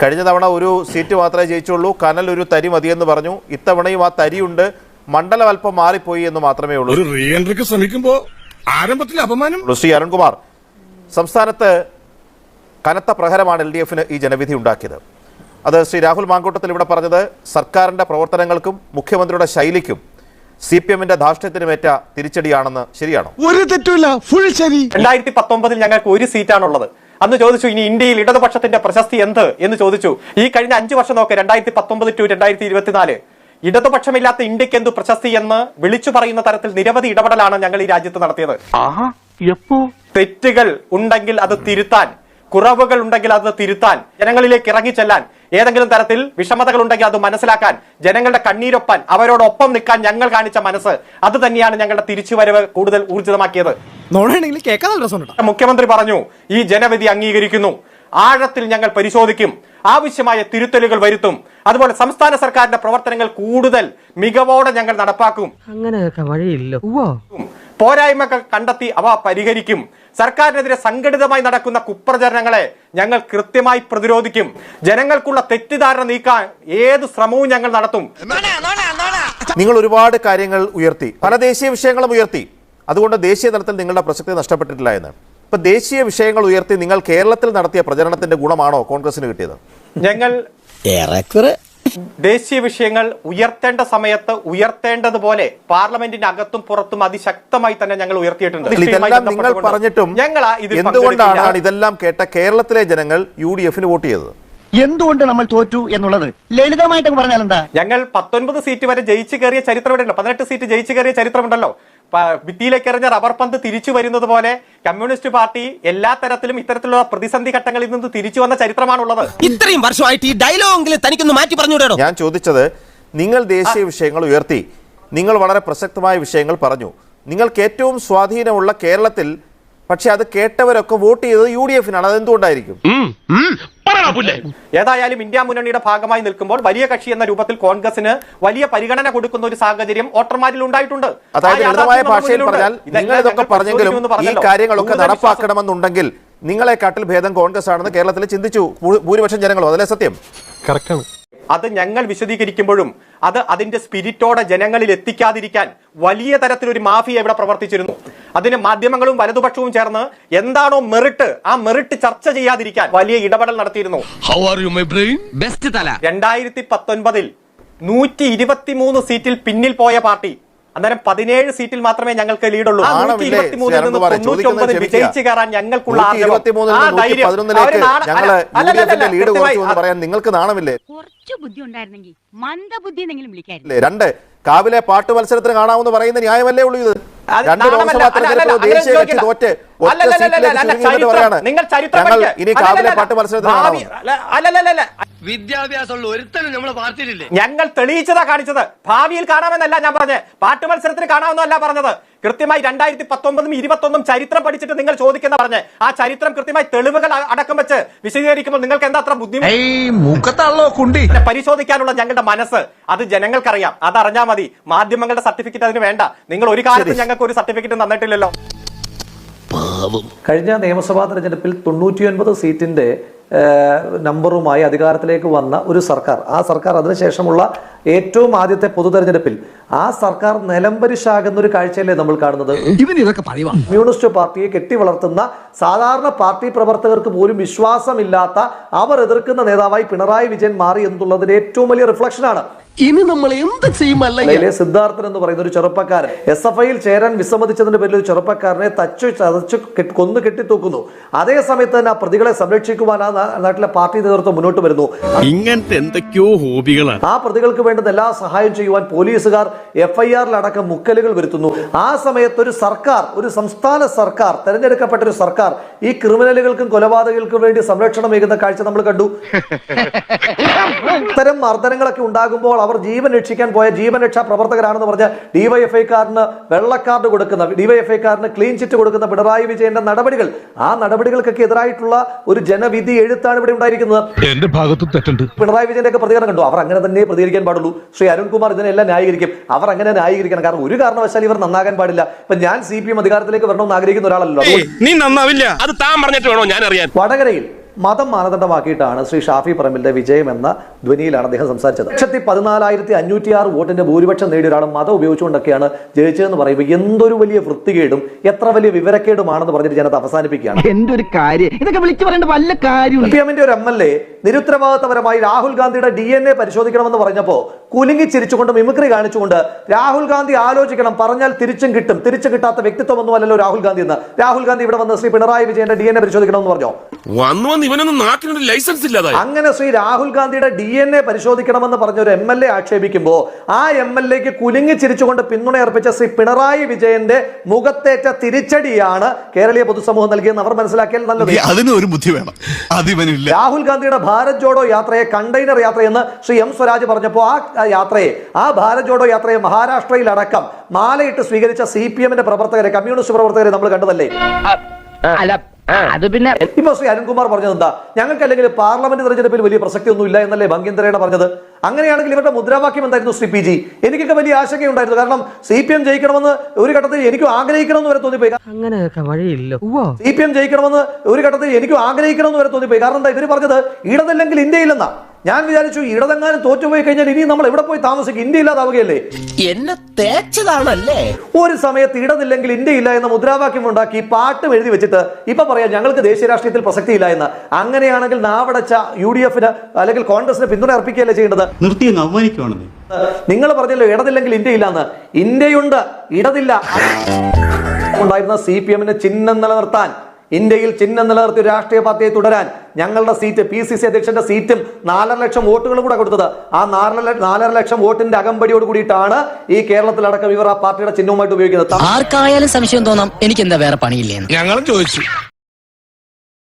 കഴിഞ്ഞ തവണ ഒരു സീറ്റ് മാത്രമേ ജയിച്ചുള്ളൂ. കനൽ ഒരു തരി മതിയെന്ന് പറഞ്ഞു. ഇത്തവണയും ആ തരിയുണ്ട്. മണ്ഡലം അല്പം മാറിപ്പോയി എന്ന് മാത്രമേ ഉള്ളൂ. ഒരു എൻട്രിക്ക് ആരംഭത്തിൽ അപമാനം. ശ്രീ അരുൺകുമാർ സംസ്ഥാനത്ത് കനത്ത പ്രഹരമാണ് എൽ ഡി എഫിന് ഈ ജനവിധി ഉണ്ടാക്കിയത്. അത് ശ്രീ രാഹുൽ മാങ്കൂട്ടത്തിൽ ഇവിടെ പറഞ്ഞത് സർക്കാരിന്റെ പ്രവർത്തനങ്ങൾക്കും മുഖ്യമന്ത്രിയുടെ ശൈലിക്കും സി പി എമ്മിന്റെ ധാർഷ്ട്യത്തിനുമേറ്റ തിരിച്ചടിയാണെന്ന് ശരിയാണോ? ഒരു തെറ്റുമില്ല. ഫുൾ ശരി. രണ്ടായിരത്തി പത്തൊമ്പതിൽ ഞങ്ങൾക്ക് ഒരു സീറ്റാണുള്ളത് അന്ന് ചോദിച്ചു ഇനി ഇന്ത്യയിൽ ഇടതുപക്ഷത്തിന്റെ പ്രശസ്തി എന്ത്? എന്ന് ചോദിച്ചു. ഈ കഴിഞ്ഞ അഞ്ചു വർഷം നോക്ക് രണ്ടായിരത്തി പത്തൊമ്പത് ടു രണ്ടായിരത്തി ഇരുപത്തിനാല് ഇടതുപക്ഷമില്ലാത്ത ഇന്ത്യയ്ക്ക് എന്തു പ്രശസ്തി എന്ന് വിളിച്ചു പറയുന്ന തരത്തിൽ നിരവധി ഇടപെടലാണ് ഞങ്ങൾ ഈ രാജ്യത്ത് നടത്തിയത്. തെറ്റുകൾ ഉണ്ടെങ്കിൽ അത് തിരുത്താൻ കുറവുകൾ ഉണ്ടെങ്കിൽ അത് തിരുത്താൻ ജനങ്ങളിലേക്ക് ഇറങ്ങിച്ചെല്ലാൻ ഏതെങ്കിലും തരത്തിൽ വിഷമതകൾ ഉണ്ടെങ്കിൽ അത് മനസ്സിലാക്കാൻ ജനങ്ങളുടെ കണ്ണീരൊപ്പാൻ അവരോടൊപ്പം നിൽക്കാൻ ഞങ്ങൾ കാണിച്ച മനസ്സ് അത് തന്നെയാണ് ഞങ്ങളുടെ തിരിച്ചുവരവ് കൂടുതൽ ഊർജിതമാക്കിയത്. മുഖ്യമന്ത്രി പറഞ്ഞു ഈ ജനവിധി അംഗീകരിക്കുന്നു. ആഴത്തിൽ ഞങ്ങൾ പരിശോധിക്കും. ആവശ്യമായ തിരുത്തലുകൾ വരുത്തും. അതുപോലെ സംസ്ഥാന സർക്കാരിന്റെ പ്രവർത്തനങ്ങൾ കൂടുതൽ മികവോടെ ഞങ്ങൾ നടപ്പാക്കും. അങ്ങനെയൊക്കെ വഴിയില്ല. പോരായ്മകൾ കണ്ടെത്തി അവ പരിഹരിക്കും. സർക്കാരിനെതിരെ സംഘടിതമായി നടക്കുന്ന കുപ്രചരണങ്ങളെ ഞങ്ങൾ കൃത്യമായി പ്രതിരോധിക്കും. ജനങ്ങൾക്കുള്ള തെറ്റിദ്ധാരണ നീക്കാൻ ഏത് ശ്രമവും ഞങ്ങൾ നടത്തും. നിങ്ങൾ ഒരുപാട് കാര്യങ്ങൾ ഉയർത്തി. പല ദേശീയ വിഷയങ്ങളും ഉയർത്തി. അതുകൊണ്ട് ദേശീയ തലത്തിൽ നിങ്ങളുടെ പ്രസക്തി നഷ്ടപ്പെട്ടിട്ടില്ല എന്ന്. ഇപ്പൊ ദേശീയ വിഷയങ്ങൾ ഉയർത്തി നിങ്ങൾ കേരളത്തിൽ നടത്തിയ പ്രചരണത്തിന്റെ ഗുണമാണോ കോൺഗ്രസിന് കിട്ടിയത്? ഞങ്ങൾ ഏറെക്കുറെ ദേശീയ വിഷയങ്ങൾ ഉയർത്തേണ്ട സമയത്ത് ഉയർത്തേണ്ടതുപോലെ പാർലമെന്റിന്റെ അകത്തും പുറത്തും അതിശക്തമായി തന്നെ ഞങ്ങൾ ഉയർത്തിയിട്ടുണ്ട്. ഇതെല്ലാം നിങ്ങൾ പറഞ്ഞിട്ടും ഞങ്ങൾ ഇതിൽ എന്തുകൊണ്ടാണ് ഇതെല്ലാം കേട്ട കേരളത്തിലെ ജനങ്ങൾ യു ഡി എഫിന് വോട്ട് ചെയ്തത്? എന്തുകൊണ്ട് നമ്മൾ തോറ്റു എന്നുള്ളത്? ലളിതമായിട്ട് പറഞ്ഞാൽ എന്താ? ഞങ്ങൾ പത്തൊൻപത് സീറ്റ് വരെ ജയിച്ചു കയറിയ ചരിത്രം ഉണ്ടല്ലോ പതിനെട്ട് സീറ്റ് ജയിച്ചു കയറിയ ചരിത്രമുണ്ടല്ലോ. ഭിത്തിയിലേക്ക് എറിഞ്ഞ റബ്ബർ പന്ത് തിരിച്ചു വരുന്നത് പോലെ കമ്മ്യൂണിസ്റ്റ് പാർട്ടി എല്ലാ തരത്തിലും ഇത്തരത്തിലുള്ള പ്രതിസന്ധി ഘട്ടങ്ങളിൽ നിന്ന് തിരിച്ചു വന്ന ചരിത്രമാണുള്ളത്. ഇത്രയും വർഷമായിട്ട് ഈ ഡയലോഗെങ്കിലും തനിക്കൊന്ന് മാറ്റി പറഞ്ഞു ഞാൻ ചോദിച്ചത് നിങ്ങൾ ദേശീയ വിഷയങ്ങൾ ഉയർത്തി നിങ്ങൾ വളരെ പ്രസക്തമായ വിഷയങ്ങൾ പറഞ്ഞു. നിങ്ങൾക്ക് ഏറ്റവും സ്വാധീനമുള്ള കേരളത്തിൽ പക്ഷെ അത് കേട്ടവരൊക്കെ വോട്ട് ചെയ്തത് യു ഡി എഫിനാണ്. അതെന്തുകൊണ്ടായിരിക്കും? ഏതായാലും ഇന്ത്യ മുന്നണിയുടെ ഭാഗമായി നിൽക്കുമ്പോൾ വലിയ കക്ഷി എന്ന രൂപത്തിൽ കോൺഗ്രസിന് വലിയ പരിഗണന കൊടുക്കുന്ന ഒരു സാഹചര്യം വോട്ടർമാരിൽ ഉണ്ടായിട്ടുണ്ട്. അതായത് ലളിതമായ ഭാഷയിൽ പറഞ്ഞാൽ മുന്നിലുണ്ട്. നിങ്ങൾ ഇതൊക്കെ പറഞ്ഞെങ്കിലും ഈ. കാര്യങ്ങളൊക്കെ നടപ്പാക്കണമെന്നുണ്ടെങ്കിൽ നിങ്ങളെക്കാട്ടിൽ ഭേദം കോൺഗ്രസ് ആണെന്ന് കേരളത്തിൽ ചിന്തിച്ചു. ഭൂരിപക്ഷം ജനങ്ങളോ അതല്ലേ സത്യം? അത് ഞങ്ങൾ വിശദീകരിക്കുമ്പോഴും അത് അതിന്റെ സ്പിരിറ്റോടെ ജനങ്ങളിൽ എത്തിക്കാതിരിക്കാൻ വലിയ തരത്തിലൊരു മാഫിയ ഇവിടെ പ്രവർത്തിച്ചിരുന്നു. അതിന് മാധ്യമങ്ങളും വലതുപക്ഷവും ചേർന്ന് എന്താണോ മെറിട്ട് ആ മെറിട്ട് ചർച്ച ചെയ്യാതിരിക്കാൻ വലിയ ഇടപെടൽ നടത്തിയിരുന്നു. How are you my brain best തല. രണ്ടായിരത്തി പത്തൊൻപതിൽ നൂറ്റി ഇരുപത്തിമൂന്ന് സീറ്റിൽ പിന്നിൽ പോയ പാർട്ടി. അന്നേരം പതിനേഴ് സീറ്റിൽ മാത്രമേ ഞങ്ങൾക്ക് ലീഡുള്ളൂ വിജയിച്ച് കയറാൻ ഞങ്ങൾക്കുള്ള നിങ്ങൾക്ക് നാണമില്ലേ? കുറച്ച് ബുദ്ധി ഉണ്ടായിരുന്നെങ്കിൽ മന്ദബുദ്ധി വിളിക്കായിരുന്നു. രണ്ട് കാവിലെ പാട്ട് മത്സരത്തിന് കാണാമെന്ന് പറയുന്ന ന്യായമല്ലേ ഉള്ളൂ ഇത്. രണ്ട്. ലോക്സഭാ തെരഞ്ഞെടുപ്പ് ദേശീയ കക്ഷി തോറ്റ് നിങ്ങൾ വിദ്യാഭ്യാസമുള്ള ഒരുത്തനും നമ്മളെ പാർട്ടിയിലില്ലേ? ഞങ്ങൾ തെളിയിച്ചതാ കാണിച്ചത്. ഭാവിയിൽ കാണാമെന്നല്ല ഞാൻ പറഞ്ഞത്. പാട്ട് മത്സരത്തിന് കാണാമെന്നല്ല പറഞ്ഞത്. കൃത്യമായി രണ്ടായിരത്തി പത്തൊമ്പതും ഇരുപത്തൊന്നും ചരിത്രം പഠിച്ചിട്ട് നിങ്ങൾ ചോദിക്കുന്ന പറഞ്ഞ് ആ ചരിത്രം കൃത്യമായി തെളിവുകൾ അടക്കം വെച്ച് വിശദീകരിക്കുമ്പോൾ നിങ്ങൾക്ക് എന്താ അത്ര ബുദ്ധിമുട്ട് പരിശോധിക്കാനുള്ള ഞങ്ങളുടെ മനസ്സ്. അത് ജനങ്ങൾക്കറിയാം. അതറിഞ്ഞാൽ മതി. മാധ്യമങ്ങളുടെ സർട്ടിഫിക്കറ്റ് അതിന് വേണ്ട. നിങ്ങൾ ഒരു കാലത്ത് ഞങ്ങൾക്ക് ഒരു സർട്ടിഫിക്കറ്റ് തന്നിട്ടില്ലല്ലോ. കഴിഞ്ഞ നിയമസഭാ തെരഞ്ഞെടുപ്പിൽ തൊണ്ണൂറ്റിയൊൻപത് സീറ്റിന്റെ നമ്പറുമായി അധികാരത്തിലേക്ക് വന്ന ഒരു സർക്കാർ. ആ സർക്കാർ അതിനുശേഷമുള്ള ഏറ്റവും ആദ്യത്തെ പൊതു തെരഞ്ഞെടുപ്പിൽ ആ സർക്കാർ നിലംപരിശാകുന്ന ഒരു കാഴ്ചയല്ലേ നമ്മൾ കാണുന്നത്? കമ്മ്യൂണിസ്റ്റ് പാർട്ടിയെ കെട്ടി വളർത്തുന്ന സാധാരണ പാർട്ടി പ്രവർത്തകർക്ക് പോലും വിശ്വാസമില്ലാത്ത അവർ എതിർക്കുന്ന നേതാവായി പിണറായി വിജയൻ മാറി എന്നുള്ളതിന്റെ ഏറ്റവും വലിയ റിഫ്ലക്ഷനാണ് ഇനി നമ്മൾ എന്ത് ചെയ്യുമല്ലേ സിദ്ധാർത്ഥൻ എന്ന് പറയുന്ന ഒരു ചെറുപ്പക്കാരൻ എസ് എഫ് ഐയിൽ ചേരാൻ വിസമ്മതിച്ചതിന്റെ പേരിൽ ഒരു ചെറുപ്പക്കാരനെ തച്ചു ചതച്ചു കെട്ടി- കൊന്നു കെട്ടിത്തൂക്കുന്നു. അതേ സമയത്ത് തന്നെ ആ പ്രതികളെ സംരക്ഷിക്കുവാൻ ആ നാട്ടിലെ പാർട്ടി നേതൃത്വം മുന്നോട്ട് വരുന്നു. ഇങ്ങനത്തെ എന്തൊക്കെയോ ഹോബികളാണ് ആ പ്രതികൾക്ക് വേണ്ടുന്ന എല്ലാ സഹായം ചെയ്യുവാൻ പോലീസുകാർ എഫ് ഐ ആറിലടക്കം മുക്കലുകൾ വരുത്തുന്നു. ആ സമയത്ത് ഒരു സർക്കാർ ഒരു സംസ്ഥാന സർക്കാർ തെരഞ്ഞെടുക്കപ്പെട്ട ഒരു സർക്കാർ ഈ ക്രിമിനലുകൾക്കും കൊലപാതകങ്ങൾക്കും വേണ്ടി സംരക്ഷണം വേകുന്ന കാഴ്ച നമ്മൾ കണ്ടു. ഇത്തരം മർദ്ദനങ്ങളൊക്കെ ഉണ്ടാകുമ്പോൾ അവർ ജീവൻ രക്ഷിക്കാൻ പോയ ജീവൻ രക്ഷാ പ്രവർത്തകരാണെന്ന് പറഞ്ഞ ഡിവൈഎഫ്ഐക്കാരന് വെള്ളക്കാർഡ് കൊടുക്കുന്ന ഡിവൈഎഫ്ഐക്കാരന് ക്ലീൻ ചിറ്റ് കൊടുക്കുന്ന പിണറായി വിജയന്റെ നടപടികൾ. ആ നടപടികൾക്കൊക്കെ എതിരായിട്ടുള്ള ഒരു ജനവിധി എഴുത്താണ് ഇവിടെ ഉണ്ടായിരിക്കുന്നത്. എന്റെ ഭാഗത്തും തെറ്റുണ്ട്. പിണറായി വിജയന്റെ ഒക്കെ പ്രതികരണം കണ്ടു. അവർ അങ്ങനെ തന്നെ പ്രതികരിക്കാൻ പാടുള്ളൂ. ശ്രീ അരുൺകുമാർ ഇതിനെല്ലാം ന്യായീകരിക്കും. അവർ അങ്ങനെ ന്യായീകരിക്കണം. കാരണം ഒരു കാരണവശാലും ഇവർ നന്നാകാൻ പാടില്ല. ഇപ്പൊ ഞാൻ സി പി എം അധികാരത്തിലേക്ക് വരണമെന്ന് ആഗ്രഹിക്കുന്ന ഒരാളല്ലോ നീ നന്നാവില്ല. അത് താൻ പറഞ്ഞിട്ട് വേണോ? ഞാൻ അറിയാൻ. വടകരയിൽ മതം മാനദണ്ഡമാക്കിയിട്ടാണ് ശ്രീ ഷാഫി പറമ്പിലിന്റെ വിജയം എന്ന ധ്വനിയിലാണ് അദ്ദേഹം സംസാരിച്ചത്. ലക്ഷത്തി പതിനാലായിരത്തി അഞ്ഞൂറ്റി ആറ് വോട്ടിന്റെ ഭൂരിപക്ഷം നേടിയ ഒരാൾ മതം ഉപയോഗിച്ചുകൊണ്ടൊക്കെയാണ് ജയിച്ചതെന്ന് പറയുമ്പോൾ എന്തൊരു വലിയ വൃത്തികേടും എത്ര വലിയ വിവരക്കേടുമാണെന്ന് പറഞ്ഞിട്ട് ജനത അവസാനിപ്പിക്കുകയാണ്. എന്റെ ഒരു കാര്യം? ഇതൊക്കെ വിളിച്ചു പറയേണ്ട വല്ല കാര്യം ഒരു എം എൽ എ നിരുത്തരവാദിത്തപരമായി രാഹുൽ ഗാന്ധിയുടെ ഡി എൻ എ പരിശോധിക്കണമെന്ന് പറഞ്ഞപ്പോൾ കുലുങ്ങി ചിരിച്ചുകൊണ്ട് മിമിക്രി കാണിച്ചുകൊണ്ട് രാഹുൽ ഗാന്ധി ആലോചിക്കണം പറഞ്ഞാൽ തിരിച്ചും കിട്ടും. തിരിച്ചു കിട്ടാത്ത വ്യക്തിത്വം ഒന്നുമല്ലല്ലോ രാഹുൽ ഗാന്ധി എന്ന്. രാഹുൽ ഗാന്ധി ഇവിടെ വന്ന് ശ്രീ പിണറായി വിജയന്റെ ഡി എൻ എ പരിശോധിക്കണമെന്ന് പറഞ്ഞു? വന്നു വന്ന് ഇവനൊന്നും നാട്ടിനൊരു ലൈസൻസ് അങ്ങനെ ശ്രീ രാഹുൽ ഗാന്ധിയുടെ ഡി എൻ എ പരിശോധിക്കണമെന്ന് പറഞ്ഞ ഒരു എം എൽ എ ആക്ഷേപിക്കുമ്പോൾ ആ എം എൽ എക്ക് കുലുങ്ങി ചിരിച്ചുകൊണ്ട് പിന്തുണ അർപ്പിച്ച ശ്രീ പിണറായി വിജയന്റെ മുഖത്തേറ്റ തിരിച്ചടിയാണ് കേരളീയ പൊതുസമൂഹം നൽകിയെന്ന് അവർ മനസ്സിലാക്കിയാൽ നല്ലത് അതിന് ഒരു ബുദ്ധി വേണം. രാഹുൽ ഗാന്ധിയുടെ ഭാരത് ജോഡോ യാത്രയെ കണ്ടെയ്നർ യാത്രയെന്ന് ശ്രീ എം സ്വരാജ് പറഞ്ഞപ്പോൾ ആ യാത്രയെ ആ ഭാരത് ജോഡോ യാത്രയെ മഹാരാഷ്ട്രയിലടക്കം മാലയിട്ട് സ്വീകരിച്ച സി പി എമ്മിന്റെ പ്രവർത്തകരെ കമ്മ്യൂണിസ്റ്റ് പ്രവർത്തകരെ നമ്മൾ കണ്ടതല്ലേ? അല്ല അത് പിന്നെ ഇപ്പൊ ശ്രീ അരുൺകുമാർ പറഞ്ഞത് എന്താ? ഞങ്ങൾക്ക് അല്ലെങ്കിൽ പാർലമെന്റ് തെരഞ്ഞെടുപ്പിൽ വലിയ പ്രസക്തി ഒന്നും ഇല്ല എന്നല്ലേ ഭംഗ്യന്തരേണ പറഞ്ഞത്? അങ്ങനെയാണെങ്കിൽ ഇവരുടെ മുദ്രാവാക്യം എന്തായിരുന്നു ശ്രീ പി ജി? എനിക്കൊക്കെ വലിയ ആശങ്കയുണ്ടായിരുന്നു. കാരണം സി പി എം ജയിക്കണമെന്ന് ഒരു ഘട്ടത്തിൽ എനിക്കും ആഗ്രഹിക്കണമെന്ന് വരെ തോന്നിപ്പോയി. അങ്ങനെയൊക്കെ വഴിയില്ല. സി പി എം ജയിക്കണമെന്ന് ഒരു ഘട്ടത്തിൽ എനിക്കും ആഗ്രഹിക്കണമെന്ന് വരെ തോന്നിപ്പോയി. കാരണം എന്താ? ഇവർ പറഞ്ഞത് ഇടതല്ലെങ്കിൽ ഇന്ത്യയില്ലെന്നാ. ഞാൻ വിചാരിച്ചു ഇടതെങ്ങാനും തോറ്റുപോയി കഴിഞ്ഞാൽ ഇനി നമ്മൾ എവിടെ പോയി താമസിക്കും? ഇന്ത്യ ഇല്ലാതാവുകയല്ലേ? എന്നെ തേച്ചതാണല്ലേ? ഒരു സമയത്ത് ഇടതില്ലെങ്കിൽ ഇന്ത്യ ഇല്ല എന്ന മുദ്രാവാക്യം ഉണ്ടാക്കി പാട്ടും എഴുതി വെച്ചിട്ട് ഇപ്പൊ പറയാം ഞങ്ങൾക്ക് ദേശീയ രാഷ്ട്രീയത്തിൽ പ്രസക്തിയില്ല എന്ന്. അങ്ങനെയാണെങ്കിൽ നാവടച്ച യു ഡി എഫിന് അല്ലെങ്കിൽ കോൺഗ്രസിന് പിന്തുണ അർപ്പിക്കുകയല്ലേ ചെയ്യേണ്ടത്? നിർത്തി അവമാനിക്കുവാണെന്നേ. നിങ്ങൾ പറഞ്ഞല്ലോ ഇടതില്ലെങ്കിൽ ഇന്ത്യ ഇല്ലാന്ന് ഇന്ത്യയുണ്ട് ഇടതില്ല. ഉണ്ടായിരുന്ന സി പി എമ്മിന് ചിഹ്നം നിലനിർത്താൻ. ഇന്ത്യയിൽ ചിഹ്നം നിലനിർത്തി ഒരു രാഷ്ട്രീയ പാർട്ടിയെ തുടരാൻ ഞങ്ങളുടെ സീറ്റ് പി സി സി അധ്യക്ഷന്റെ സീറ്റും നാലര ലക്ഷം വോട്ടുകളും കൂടെ കൊടുത്തത്. ആ നാലര നാലര ലക്ഷം വോട്ടിന്റെ അകമ്പടിയോട് കൂടിയിട്ടാണ് ഈ കേരളത്തിലടക്കം ഇവർ ആ പാർട്ടിയുടെ ചിഹ്നവുമായിട്ട് ഉപയോഗിക്കുന്നത്. ആർക്കായാലും സംശയം തോന്നാം എനിക്ക് എന്താ വേറെ പണിയില്ലേ ഞങ്ങളും ചോദിച്ചു.